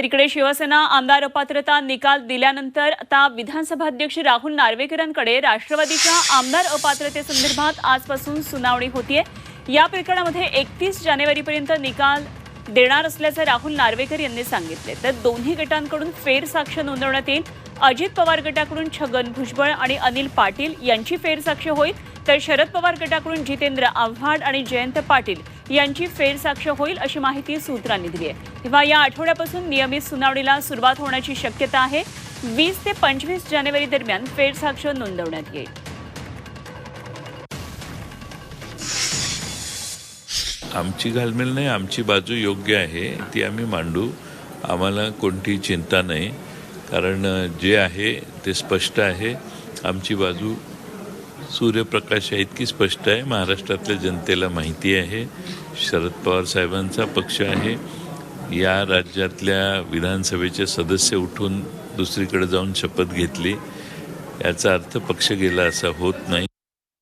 तर इकडे शिवसेना आमदार अपात्रता निकाल दिल्यानंतर आता विधानसभा अध्यक्ष राहुल नार्वेकरांकडे राष्ट्रवादीच्या आमदार अपात्रतेसंदर्भात आजपासून सुनावणी होतीये. या प्रकरणामध्ये एकतीस जानेवारीपर्यंत निकाल देणार असल्याचं राहुल नार्वेकर यांनी सांगितले. तर दोन्ही गटांकडून फेरसाक्ष नोंदवण्यात येईल. अजित पवार गटाकडून छगन भुजबळ आणि अनिल पाटील यांची फेरसाक्ष होईल. तर शरद पवार गटाकडून जितेंद्र आव्हाड आणि जयंत पाटील यांची फेरसाक्ष होईल अशी माहिती सूत्रांनी दिली आहे. तेव्हा या आठवड्यापासून नियमित सुनावणीला सुरुवात होण्याची शक्यता आहे. वीस ते पंचवीस जानेवारी दरम्यान फेरसाक्ष नोंदवण्यात येईल. आमची घालमेल नाही आमची बाजू योग्य आहे ती आम्ही मांडू. आम्हाला कोणती चिंता नाही. कारण जे आहे ते स्पष्ट आहे. आमची बाजू सूर्यप्रकाश इतकी स्पष्ट आहे. महाराष्ट्रातल्या जनतेला माहिती आहे. शरद पवार साहेबांचा पक्ष आहे. या राज्यातल्या विधानसभेचे सदस्य उठून दुसरीकडे जाऊन शपथ घेतली. याचा अर्थ पक्ष गेला असा होत नाही.